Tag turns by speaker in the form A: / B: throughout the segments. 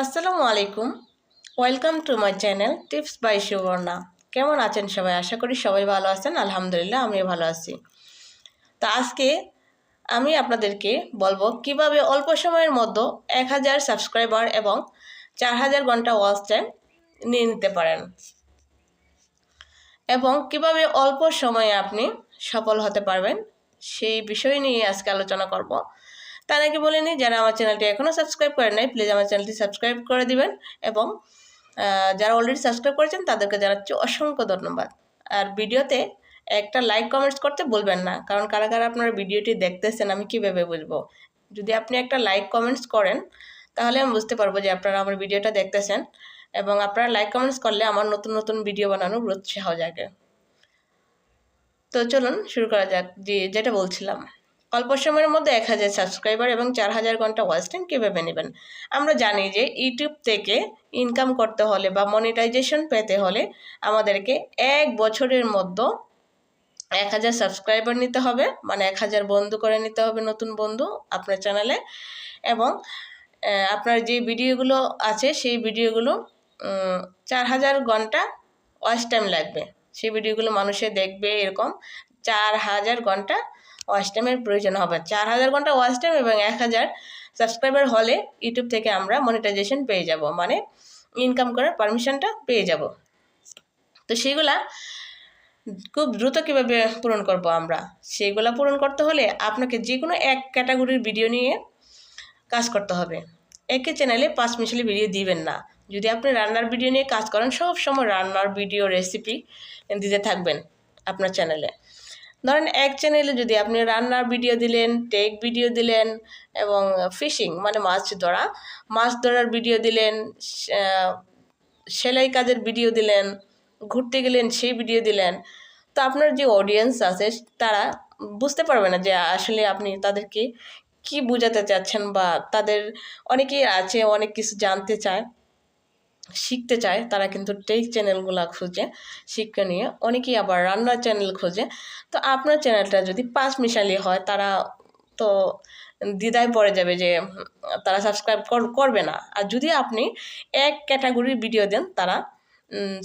A: আসসালামু আলাইকুম। Welcome to my channel tips by Subarna কেমন আছেন সবাই? আশা করি সবাই ভালো আছেন। আলহামদুলিল্লাহ, আমিও ভালো আছি। তো আজকে আমি আপনাদেরকে বলব কীভাবে অল্প সময়ের মধ্যে এক হাজার সাবস্ক্রাইবার এবং চার হাজার ঘণ্টা ওয়াচ টাইম নিয়ে নিতে পারেন। এবং কীভাবে অল্প সময়ে আপনি সফল হতে পারবেন, সেই বিষয় নিয়ে আজকে আলোচনা করব। তার আগে বলে নিই, যারা আমার চ্যানেলটি এখনও সাবস্ক্রাইব করেন নাই প্লিজ আমার চ্যানেলটি সাবস্ক্রাইব করে দিবেন এবং যারা অলরেডি সাবস্ক্রাইব করেছেন, তাদেরকে জানাচ্ছি অসংখ্য ধন্যবাদ। আর ভিডিওতে একটা লাইক কমেন্টস করতে বলবেন না, কারণ কারা কারা আপনারা ভিডিওটি দেখতেছেন, আমি কীভাবে বুঝব? যদি আপনি একটা লাইক কমেন্টস করেন, তাহলে আমি বুঝতে পারব যে আপনারা আমার ভিডিওটা দেখতেছেন এবং আপনারা লাইক কমেন্টস করলে আমার নতুন নতুন ভিডিও বানানোর উৎসাহ জাগে। তো চলুন, শুরু করা যাক, যে, যেটা বলছিলাম। অল্প সময়ের মধ্যে এক হাজার সাবস্ক্রাইবার এবং চার হাজার ঘণ্টা ওয়াচ টাইম কীভাবে নেবেন? আমরা জানি যে ইউটিউব থেকে ইনকাম করতে হলে বা মনিটাইজেশন পেতে হলে আমাদেরকে এক বছরের মধ্যে এক হাজার সাবস্ক্রাইবার নিতে হবে মানে এক হাজার বন্ধু করে নিতে হবে নতুন বন্ধু আপনার চ্যানেলে এবং আপনার যে ভিডিওগুলো আছে সেই ভিডিওগুলো চার হাজার ঘণ্টা ওয়াচ টাইম লাগবে। সেই ভিডিওগুলো মানুষে দেখবে এরকম চার হাজার ঘণ্টা ওয়াচ টাইমের প্রয়োজন হবে। চার হাজার ঘণ্টা ওয়াচ টাইম এবং এক হাজার সাবস্ক্রাইবার হলে ইউটিউব থেকে আমরা মনিটাইজেশন পেয়ে যাব। মানে ইনকাম করার পারমিশনটা পেয়ে যাব। তো সেইগুলা খুব দ্রুত কীভাবে পূরণ করব আমরা? সেইগুলা পূরণ করতে হলে আপনাকে যে কোনো এক ক্যাটাগরির ভিডিও নিয়ে কাজ করতে হবে। একই চ্যানেলে পাঁচ মিশালি ভিডিও দিবেন না। যদি আপনি রান্নার ভিডিও নিয়ে কাজ করেন সব সময় রান্নার ভিডিও রেসিপি দিতে থাকবেন আপনার চ্যানেলে ধরেন এক চ্যানেলে যদি আপনি রান্নার ভিডিও দিলেন টেক ভিডিও দিলেন এবং ফিশিং মানে মাছ ধরা, মাছ ধরার ভিডিও দিলেন সেলাই কাজের ভিডিও দিলেন, ঘুরতে গেলেন, সেই ভিডিও দিলেন, তো আপনার যে অডিয়েন্স আছে, তারা বুঝতে পারবে না যে আসলে আপনি তাদেরকে কি বোঝাতে চাচ্ছেন বা তাদের অনেকেই আছে, অনেক কিছু জানতে চায়। শিখতে চায়, তারা কিন্তু টেক চ্যানেলগুলো খুঁজে, শিক্ষা নিয়ে। অনেকেই আবার রান্নার চ্যানেল খোঁজে। তো আপনার চ্যানেলটা যদি পাঁচ মিশালি হয়, তারা তো দ্বিধায় পড়ে যাবে যে তারা সাবস্ক্রাইব করবে না। আর যদি আপনি এক ক্যাটাগরির ভিডিও দেন, তারা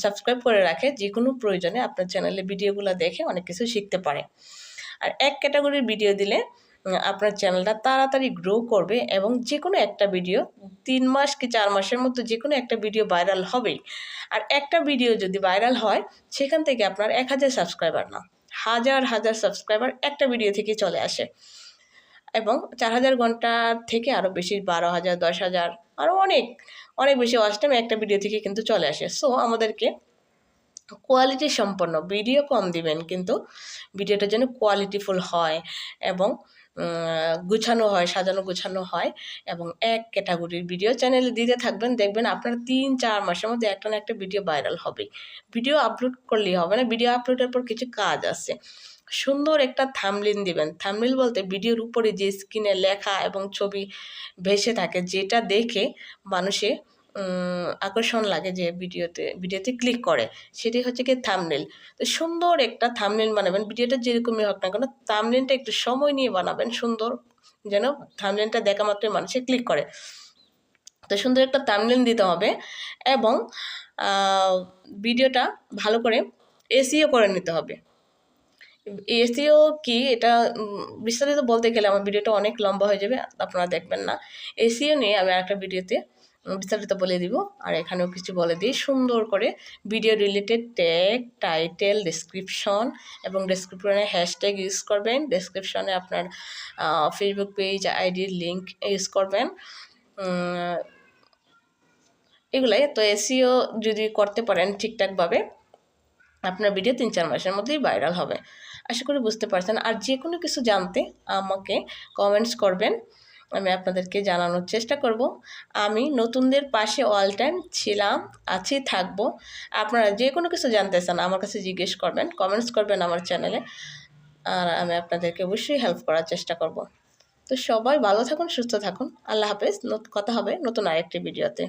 A: সাবস্ক্রাইব করে রাখে। যে কোনো প্রয়োজনে আপনার চ্যানেলে ভিডিওগুলো দেখে অনেক কিছু শিখতে পারে। আর এক ক্যাটাগরির ভিডিও দিলে আপনার চ্যানেলটা তাড়াতাড়ি গ্রো করবে এবং যে কোনো একটা ভিডিও তিন মাস কি চার মাসের মধ্যে যে কোনো একটা ভিডিও ভাইরাল হবেই। আর একটা ভিডিও যদি ভাইরাল হয়, সেখান থেকে আপনার এক হাজার সাবস্ক্রাইবার না, হাজার হাজার সাবস্ক্রাইবার একটা ভিডিও থেকে চলে আসে। এবং চার হাজার ঘণ্টা থেকে আরও বেশি, বারো হাজার, দশ হাজার আরও অনেক অনেক বেশি ওয়াচ টাইম একটা ভিডিও থেকে কিন্তু চলে আসে। সো আমাদেরকে কোয়ালিটি সম্পন্ন ভিডিও কম দিবেন কিন্তু ভিডিওটা যেন কোয়ালিটিফুল হয় এবং গুছানো হয়, সাজানো গুছানো হয় এবং এক ক্যাটাগরির ভিডিও চ্যানেলে দিতে থাকবেন। দেখবেন আপনার তিন, চার মাসের মধ্যে একটা না একটা ভিডিও ভাইরাল হবে। ভিডিও আপলোড করলেই হবে না ভিডিও আপলোডের পর কিছু কাজ আছে। সুন্দর একটা থামলিন দিবেন। থামলিন বলতে ভিডিওর উপরে যে স্ক্রিনে লেখা এবং ছবি ভেসে থাকে, যেটা দেখে মানুষে আকর্ষণ লাগে যে ভিডিওতে ভিডিওতে ক্লিক করে, সেটি হচ্ছে কি থামনেল তো সুন্দর একটা থামনেল বানাবেন, ভিডিওটা যেরকমই হোক না কেন থামনেলটা একটু সময় নিয়ে বানাবেন, সুন্দর যেন থামনেলটা দেখা মাত্রই মানুষে ক্লিক করে। তো সুন্দর একটা থামনেল দিতে হবে এবং ভিডিওটা ভালো করে এসিও করে নিতে হবে। এসিও কি? এটা বিস্তারিত বলতে গেলে আমার ভিডিওটা অনেক লম্বা হয়ে যাবে, আপনারা দেখবেন না। এসিও নিয়ে আমি একটা ভিডিওতে বিস্তারিত বলে দিব। আর এখানেও কিছু বলে দিই। সুন্দর করে video related tag title description এবং ডিসক্রিপশনে হ্যাশট্যাগ ইউজ করবেন। ডিসক্রিপশনে আপনার ফেসবুক পেজ আইডির লিঙ্ক ইউজ করবেন। এগুলাই। তো এসিও যদি করতে পারেন ঠিকঠাকভাবে আপনার ভিডিও তিন চার মাসের মধ্যেই ভাইরাল হবে। আশা করি বুঝতে পারছেন। আর যে কোনো কিছু জানতে আমাকে কমেন্টস করবেন। আমি আপনাদেরকে জানানোর চেষ্টা করব। আমি নতুনদের পাশে অল টাইম ছিলাম, আছি, থাকব। আপনারা যে কোনো কিছু জানতে চান, আমার কাছে জিজ্ঞেস করবেন কমেন্টস করবেন আমার চ্যানেলে আর আমি আপনাদেরকে অবশ্যই হেল্প করার চেষ্টা করব। তো সবাই ভালো থাকুন, সুস্থ থাকুন। আল্লাহ হাফেজ কথা হবে নতুন আরেকটি ভিডিওতে